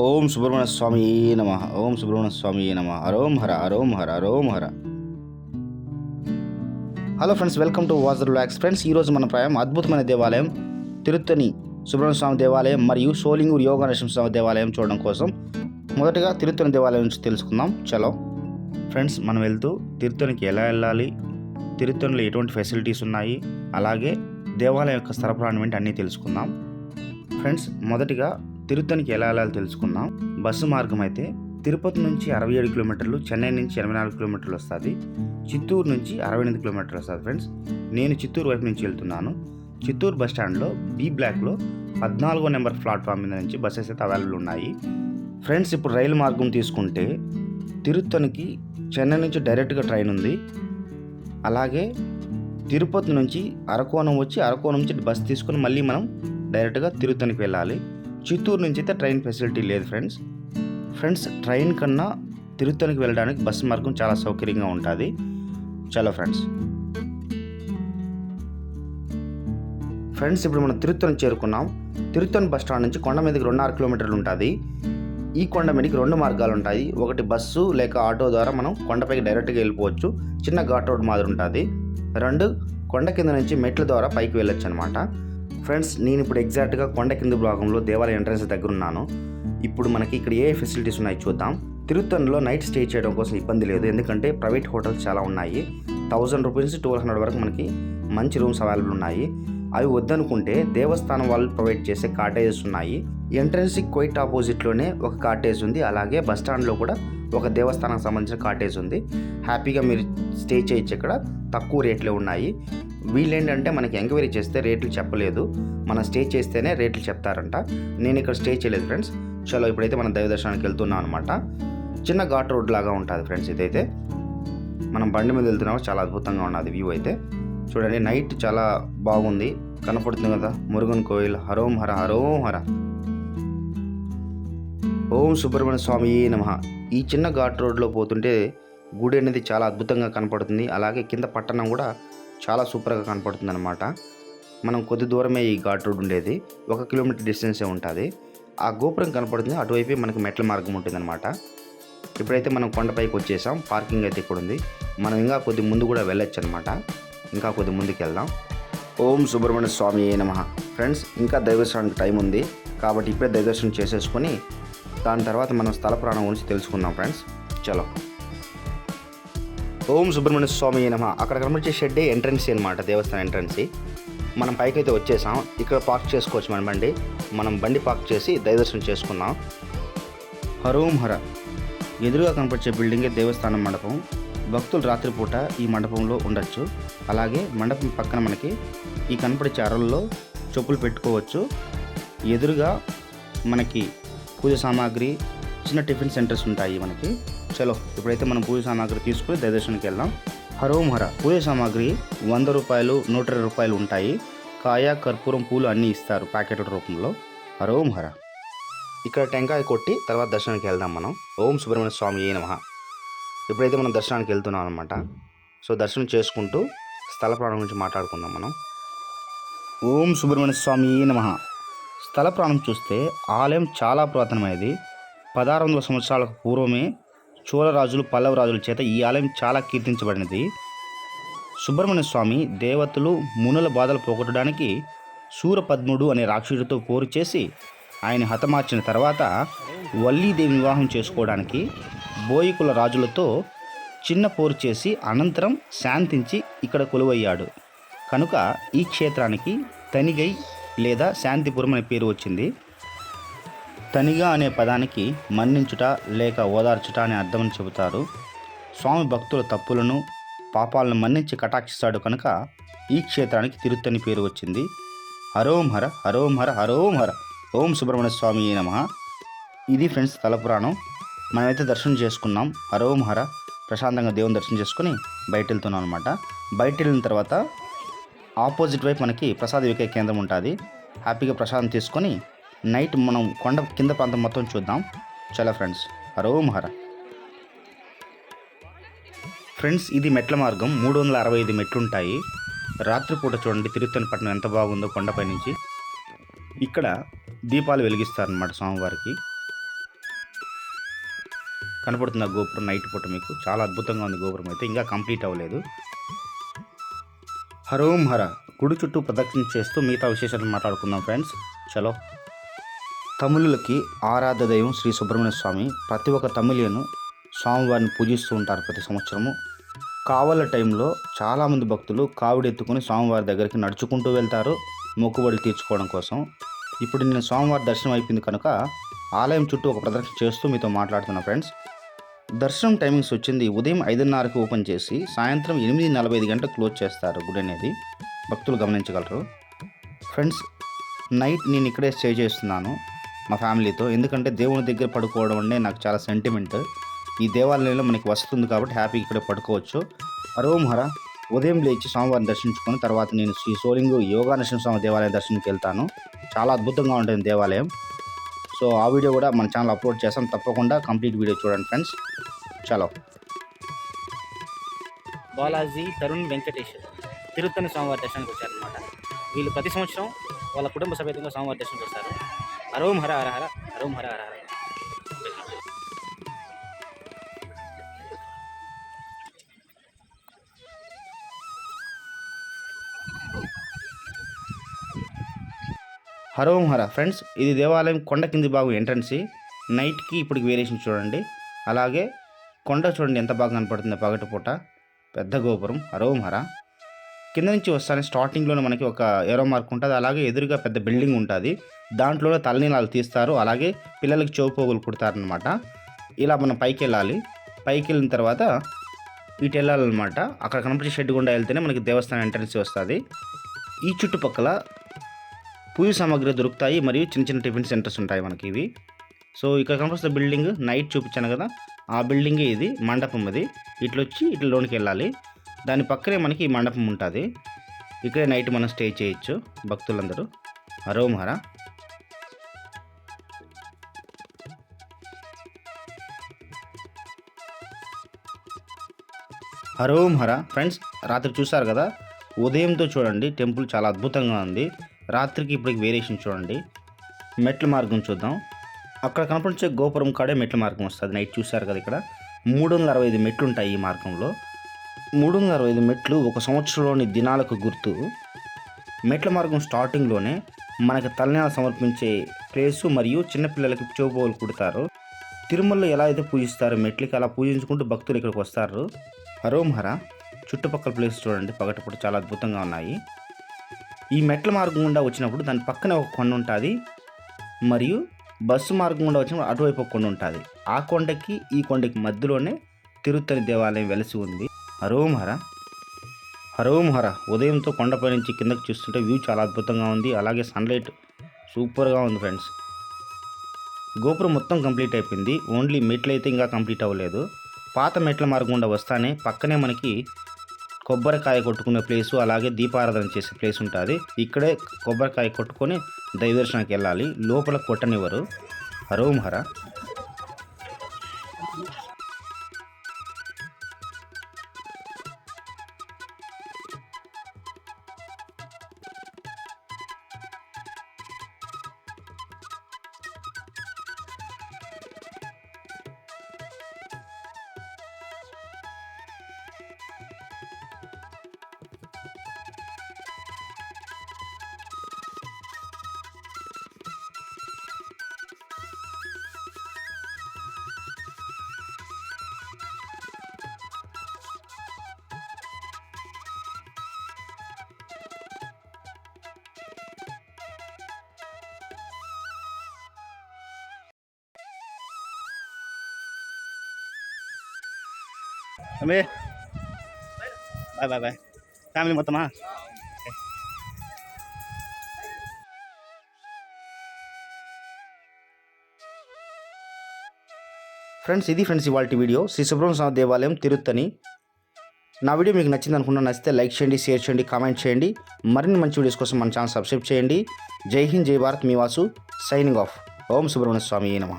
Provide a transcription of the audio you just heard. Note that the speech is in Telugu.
ఓం సుబ్రహ్మణ్య స్వామి నమ. ఓం సుబ్రహ్మణ్య స్వామి నమ. హరోం హర హరోం హర హరోం హర. హలో ఫ్రెండ్స్ వెల్కమ్ టు వాజర్ ల్యాక్స్ ఫ్రెండ్స్ ఈరోజు మన ప్రాయం అద్భుతమైన దేవాలయం తిరుత్తని సుబ్రహ్మణ్య స్వామి దేవాలయం మరియు సోలింగూరు యోగా స్వామి దేవాలయం చూడడం కోసం మొదటగా తిరుత్తని దేవాలయం నుంచి తెలుసుకుందాం. చలో. ఫ్రెండ్స్ మనం వెళ్తూ తిరుత్తనికి ఎలా వెళ్ళాలి? తిరుత్తనిలో ఎటువంటి ఫెసిలిటీస్ ఉన్నాయి? అలాగే దేవాలయం యొక్క స్థలపురాణం ఏంటి అన్నీ తెలుసుకుందాం. ఫ్రెండ్స్ మొదటిగా తిరుత్తనికి ఎలా వెళ్ళాలో తెలుసుకుందాం. బస్సు మార్గం అయితే తిరుపతి నుంచి అరవై ఏడు కిలోమీటర్లు చెన్నై నుంచి ఎనభై నాలుగు కిలోమీటర్లు వస్తుంది. చిత్తూరు నుంచి అరవై ఎనిమిది కిలోమీటర్లు వస్తుంది ఫ్రెండ్స్. నేను చిత్తూరు వైపు నుంచి వెళ్తున్నాను. చిత్తూరు బస్ స్టాండ్లో బి బ్లాక్లో పద్నాలుగో నెంబర్ ప్లాట్ఫామ్ మీద నుంచి బస్సెస్ అయితే అవైలబుల్ ఉన్నాయి. ఫ్రెండ్స్ ఇప్పుడు రైలు మార్గం తీసుకుంటే తిరుత్తనికి చెన్నై నుంచి డైరెక్ట్గా ట్రైన్ ఉంది. అలాగే తిరుపతి నుంచి అరకోణం వచ్చి అరకోణం నుంచి బస్ తీసుకుని మళ్ళీ మనం డైరెక్ట్గా తిరుత్తనికి వెళ్ళాలి. చిత్తూరు నుంచి అయితే ట్రైన్ ఫెసిలిటీ లేదు ఫ్రెండ్స్. ఫ్రెండ్స్ ట్రైన్ కన్నా తిరుత్తనికి వెళ్ళడానికి బస్సు మార్గం చాలా సౌకర్యంగా ఉంటుంది. చలో ఫ్రెండ్స్. ఫ్రెండ్స్ ఇప్పుడు మనం తిరుత్తని చేరుకున్నాం. తిరుత్తని బస్ స్టాండ్ నుంచి కొండ మీదకి రెండున్నర కిలోమీటర్లు ఉంటుంది. ఈ కొండ మీదకి రెండు మార్గాలు ఉంటాయి. ఒకటి బస్సు లేక ఆటో ద్వారా మనం కొండపైకి డైరెక్ట్గా వెళ్ళిపోవచ్చు. చిన్న ఘాట్ రోడ్ మాదిరి ఉంటుంది. రెండు కొండ కింద నుంచి మెట్ల ద్వారా పైకి వెళ్ళొచ్చు అనమాట ఫ్రెండ్స్ నేను ఇప్పుడు ఎగ్జాక్ట్గా కొండ కింద భాగంలో దేవాలయ ఎంట్రన్స్ దగ్గర ఉన్నాను ఇప్పుడు మనకి ఇక్కడ ఏ ఫెసిలిటీస్ ఉన్నాయి చూద్దాం. తిరుత్తనిలో నైట్ స్టే చేయడం కోసం ఇబ్బంది లేదు. ఎందుకంటే ప్రైవేట్ హోటల్స్ చాలా ఉన్నాయి. థౌజండ్ రూపీస్ ట్వెల్వ్ హండ్రెడ్ వరకు మనకి మంచి రూమ్స్ అవైలబుల్ ఉన్నాయి. అవి వద్దనుకుంటే దేవస్థానం వాళ్ళు ప్రొవైడ్ చేసే కాటేజెస్ ఉన్నాయి. ఎంట్రన్స్కి క్వైట్ ఆపోజిట్లోనే ఒక కాటేజ్ ఉంది. అలాగే బస్ స్టాండ్లో కూడా ఒక దేవస్థానానికి సంబంధించిన కాటేజ్ ఉంది. హ్యాపీగా మీరు స్టే చేయొచ్చు ఇక్కడ. తక్కువ రేట్లే ఉన్నాయి. వీళ్ళేంటంటే మనకి ఎంక్వైరీ చేస్తే రేట్లు చెప్పలేదు. మనం స్టే చేస్తేనే రేట్లు చెప్తారంట. నేను ఇక్కడ స్టే చేయలేదు ఫ్రెండ్స్. చలో ఇప్పుడైతే మనం దైవ దర్శనానికి వెళ్తున్నాం అనమాట చిన్న ఘాట్ రోడ్ లాగా ఉంటుంది ఫ్రెండ్స్ ఇదైతే. మనం బండి మీద వెళ్తున్నాం. చాలా అద్భుతంగా ఉన్నది వ్యూ అయితే. చూడండి నైట్ చాలా బాగుంది. కనపడుతుంది కదా మురుగన్ కోయిల్. హరోం హర హరోం హర. ఓం సుబ్రహ్మణ్య స్వామి నమ. ఈ చిన్న ఘాట్ రోడ్లో పోతుంటే గుడి అనేది చాలా అద్భుతంగా కనపడుతుంది. అలాగే కింద పట్టణం కూడా చాలా సూపర్గా కనపడుతుంది అనమాట మనం కొద్ది దూరమే ఈ ఘాట్ రోడ్ ఉండేది. ఒక కిలోమీటర్ డిస్టెన్సే ఉంటుంది. ఆ గోపురం కనపడుతుంది. అటువైపే మనకి మెట్ల మార్గం ఉంటుందన్నమాట. ఇప్పుడైతే మనం కొండపైకి వచ్చేసాం. పార్కింగ్ అయితే ఇక్కడ ఉంది మనం ఇంకా కొద్ది ముందు కూడా వెళ్ళొచ్చు అనమాట ఇంకా కొద్ది ముందుకు వెళ్దాం ఓం సుబ్రహ్మణ్య స్వామి నమ. ఫ్రెండ్స్ ఇంకా దైవదర్శనానికి టైం ఉంది. కాబట్టి ఇప్పుడే దైవదర్శనం చేసేసుకొని దాని తర్వాత మనం స్థల ప్రాణం గురించి తెలుసుకుందాం ఫ్రెండ్స్. చలో. ఓం సుబ్రహ్మణ్య స్వామి నమ. అక్కడ కనబడిచే షెడ్డే ఎంట్రన్స్ అనమాట దేవస్థానం ఎంట్రన్స్. మనం పైకైతే వచ్చేసాం. ఇక్కడ పార్క్ చేసుకోవచ్చు మన బండి. మనం బండి పార్క్ చేసి దయదర్శనం చేసుకుందాం. హరోం హర. ఎదురుగా కనపరిచే బిల్డింగే దేవస్థానం మండపం. భక్తులు రాత్రిపూట ఈ మండపంలో ఉండొచ్చు. అలాగే మండపం పక్కన మనకి ఈ కనపడే అరల్లో చెప్పులు పెట్టుకోవచ్చు. ఎదురుగా మనకి పూజ సామాగ్రి చిన్న టిఫిన్ సెంటర్స్ ఉంటాయి మనకి. చలో. ఇప్పుడైతే మనం పూజ సామాగ్రి తీసుకుని దర్శనానికి వెళ్దాం. హరోమహర పూజ సామాగ్రి వంద రూపాయలు నూట ఇరవై రూపాయలు ఉంటాయి. కాయ కర్పూరం పూలు అన్నీ ఇస్తారు ప్యాకెట్ రూపంలో. హరోమహర ఇక్కడ టెంకాయ కొట్టి తర్వాత దర్శనానికి వెళ్దాం మనం. ఓం సుబ్రహ్మణ్య స్వామి ఏ నమ. ఇప్పుడైతే మనం దర్శనానికి వెళ్తున్నాం అనమాట సో దర్శనం చేసుకుంటూ స్థల ప్రాణం గురించి మాట్లాడుకుందాం మనం. ఓం సుబ్రహ్మణ్య స్వామి నమ. స్థల ప్రాణం చూస్తే ఆలయం చాలా పురాతనమైనది. పదహారు వందల సంవత్సరాలకు పూర్వమే చోళరాజులు పల్లవ రాజుల చేత ఈ ఆలయం చాలా కీర్తించబడినది. సుబ్రహ్మణ్య స్వామి దేవతలు మునుల బాధలు పోగొట్టడానికి సూరపద్ముడు అనే రాక్షసుడితో పోరు చేసి ఆయన హతమార్చిన తర్వాత వల్లీదేవి వివాహం చేసుకోవడానికి బోయికుల రాజులతో చిన్న పోరు చేసి అనంతరం శాంతించి ఇక్కడ కొలువయ్యాడు. కనుక ఈ క్షేత్రానికి తనిగై లేదా శాంతిపురం అనే పేరు వచ్చింది. తనిగా అనే పదానికి మన్నించుట లేక ఓదార్చుట అనే అర్థమని చెబుతారు. స్వామి భక్తుల తప్పులను పాపాలను మన్నించి కటాక్షిస్తాడు కనుక ఈ క్షేత్రానికి తిరుత్తని పేరు వచ్చింది. హరోం హర హరోం హర హరోం హర ఓం సుబ్రహ్మణ్య స్వామి నమ. ఇది ఫ్రెండ్స్ తలపురాణం పురాణం. మనమైతే దర్శనం చేసుకున్నాం. హరోం హర ప్రశాంతంగా దేవుని దర్శనం చేసుకుని బయట వెళ్తున్నాం అనమాట బయట వెళ్ళిన తర్వాత ఆపోజిట్ వైపు మనకి ప్రసాద వికే కేంద్రం ఉంటుంది. హ్యాపీగా ప్రసాదం తీసుకొని నైట్ మనం కొండ కింద ప్రాంతం మొత్తం చూద్దాం. చలో ఫ్రెండ్స్ హరోం హర ఫ్రెండ్స్ ఇది మెట్ల మార్గం. మూడు వందల అరవై ఐదు మెట్లుంటాయి. రాత్రిపూట చూడండి తిరుత్తని పట్టణం ఎంత బాగుందో కొండపై నుంచి. ఇక్కడ దీపాలు వెలిగిస్తారనమాట స్వామివారికి. కనపడుతున్న గోపురం నైట్ పూట మీకు. చాలా అద్భుతంగా ఉంది గోపురం అయితే. ఇంకా కంప్లీట్ అవ్వలేదు. హరోం హర గుడి చుట్టూ ప్రదక్షిణ చేస్తూ మిగతా విశేషాలు మాట్లాడుకుందాం ఫ్రెండ్స్. చలో. తమిళులకి ఆరాధ దైవం శ్రీ సుబ్రహ్మణ్య స్వామి ప్రతి ఒక్క తమిళను స్వామివారిని పూజిస్తూ ఉంటారు ప్రతి సంవత్సరము. కావల టైంలో చాలామంది భక్తులు కావిడెత్తుకుని స్వామివారి దగ్గరికి నడుచుకుంటూ వెళ్తారు మొక్కుబడులు తీర్చుకోవడం కోసం. ఇప్పుడు నేను స్వామివారి దర్శనం అయిపోయింది కనుక ఆలయం చుట్టూ ఒక ప్రదర్శన చేస్తూ మీతో మాట్లాడుతున్నా ఫ్రెండ్స్. దర్శనం టైమింగ్స్ వచ్చింది ఉదయం ఐదున్నరకు ఓపెన్ చేసి సాయంత్రం ఎనిమిది నలభై ఐదు గంటలకు క్లోజ్ చేస్తారు గుడి అనేది. భక్తులు గమనించగలరు. ఫ్రెండ్స్ నైట్ నేను ఇక్కడే స్టే చేస్తున్నాను. మా ఫ్యామిలీతో. ఎందుకంటే దేవుని దగ్గర పడుకోవడం అంటే నాకు చాలా సెంటిమెంట్ ఈ దేవాలయంలో మనకి వస్తుంది కాబట్టి హ్యాపీగా ఇక్కడే పడుకోవచ్చు. హరోంహర ఉదయం లేచి స్వామివారిని దర్శించుకొని తర్వాత నేను శ్రీ సోలింగు యోగా నరసింహస్వామి దేవాలయం దర్శనంకి వెళ్తాను. చాలా అద్భుతంగా ఉంటుంది దేవాలయం. సో ఆ వీడియో కూడా మన ఛానల్ అప్లోడ్ చేస్తాం తప్పకుండా కంప్లీట్ వీడియో చూడండి ఫ్రెండ్స్. చలో. బాలాజీ తరుణ్ వెంకటేశ్వర్ తిరుత్తని స్వామివారి దర్శనానికి వచ్చారనమాట వీళ్ళు ప్రతి సంవత్సరం వాళ్ళ కుటుంబ సమేతంగా స్వామివారి దర్శనం చేస్తారు హరోం హర హర హర హరోం హర హర హర హరోం హర ఫ్రెండ్స్ ఇది దేవాలయం కొండ కింది భాగం ఎంట్రన్స్ నైట్కి ఇప్పటికి వేరియేషన్ చూడండి. అలాగే కొండ చూడండి ఎంత బాగా కనపడుతుంది పగటిపూట. పెద్ద గోపురం. హరోం హర కింద నుంచి వస్తానే స్టార్టింగ్లోనే మనకి ఒక ఏరో మార్క్ ఉంటుంది. అలాగే ఎదురుగా పెద్ద బిల్డింగ్ ఉంటుంది. దాంట్లోనే తలనీలాలు తీస్తారు. అలాగే పిల్లలకి చౌపోగులు కుడతారనమాట ఇలా మనం పైకి వెళ్ళాలి. పైకి వెళ్ళిన తర్వాత ఇటు వెళ్ళాలన్నమాట. అక్కడ కనపడే షెడ్ గుండా వెళ్తేనే మనకి దేవస్థానం ఎంట్రన్స్ వస్తుంది. ఈ చుట్టుపక్కల పూజ సామాగ్రి దొరుకుతాయి. మరియు చిన్న చిన్న టిఫిన్ సెంటర్స్ ఉంటాయి మనకి ఇవి. సో ఇక్కడ కనపడుతున్న బిల్డింగ్ నైట్ చూపించాను కదా. ఆ బిల్డింగే ఇది మండపం అది. ఇట్లొచ్చి ఇట్లా లోనికి వెళ్ళాలి. దాని పక్కనే మనకి ఈ మండపం ఉంటుంది. ఇక్కడే నైట్ మనం స్టే చేయొచ్చు భక్తులందరూ. హరోమహర హరోం. హర ఫ్రెండ్స్ రాత్రి చూసారు కదా? ఉదయంతో చూడండి టెంపుల్ చాలా అద్భుతంగా ఉంది. రాత్రికి ఇప్పటికి వేరియేషన్ చూడండి. మెట్ల మార్గం చూద్దాం. అక్కడ కనపడించే గోపురం కాడే మెట్ల మార్గం వస్తుంది. నైట్ చూసారు కదా ఇక్కడ? మూడు వందల అరవై ఐదు మెట్లు ఉంటాయి ఈ మార్గంలో. మూడు వందల అరవై ఐదు మెట్లు ఒక సంవత్సరంలోని దినాలకు గుర్తు. మెట్ల మార్గం స్టార్టింగ్లోనే మనకు తలనేల సమర్పించే ప్లేసు మరియు చిన్నపిల్లలకి చెవుపోలు కుడతారు. తిరుమలలో ఎలా అయితే పూజిస్తారు మెట్లకి అలా పూజించుకుంటూ భక్తులు ఇక్కడికి వస్తారు. హరోమహర చుట్టుపక్కల ప్లేస్ చూడండి పగటప్పుడు చాలా అద్భుతంగా ఉన్నాయి. ఈ మెట్ల మార్గం గుండా వచ్చినప్పుడు దాని పక్కన ఒక కొండ ఉంటుంది. మరియు బస్సు మార్గం గుండా వచ్చినప్పుడు అటువైపు ఒక కొండ ఉంటుంది. ఆ కొండకి ఈ కొండకి మధ్యలోనే తిరుత్తని దేవాలయం వెలసి ఉంది. హరోంహర హరోంహర ఉదయంతో కొండపై నుంచి కిందకి చూస్తుంటే వ్యూ చాలా అద్భుతంగా ఉంది. అలాగే సన్లైట్ సూపర్గా ఉంది ఫ్రెండ్స్. గోపురం మొత్తం కంప్లీట్ అయిపోయింది. ఓన్లీ మెట్లు అయితే ఇంకా కంప్లీట్ అవ్వలేదు. పాత మెట్ల మార్గం గుండా వస్తానే పక్కనే మనకి కొబ్బరికాయ కొట్టుకునే ప్లేసు అలాగే దీపారాధన చేసే ప్లేస్ ఉంటుంది. ఇక్కడే కొబ్బరికాయ కొట్టుకొని దైవదర్శనానికి వెళ్ళాలి. లోపల కొట్టనివ్వరు. హరోం తమ్మి బాయ్ బాయ్ బాయ్. ఫ్యామిలీ మొత్తమా? ఫ్రెండ్స్ ఇది ఫ్రెండ్స్ ఇవాళ వీడియో. శ్రీ సుబ్రహ్మణ్య స్వామి దేవాలయం తిరుత్తని నా వీడియో మీకు నచ్చింది అనుకున్నా నచ్చితే లైక్ చేయండి షేర్ చేయండి కామెంట్ చేయండి. మరిన్ని మంచి వీడియోస్ కోసం మన ఛానల్ సబ్స్క్రైబ్ చేయండి. జై హింద్ జై భారత్ మీ వాసు సైనింగ్ ఆఫ్. ఓం సుబ్రహ్మణ్య స్వామి నమ.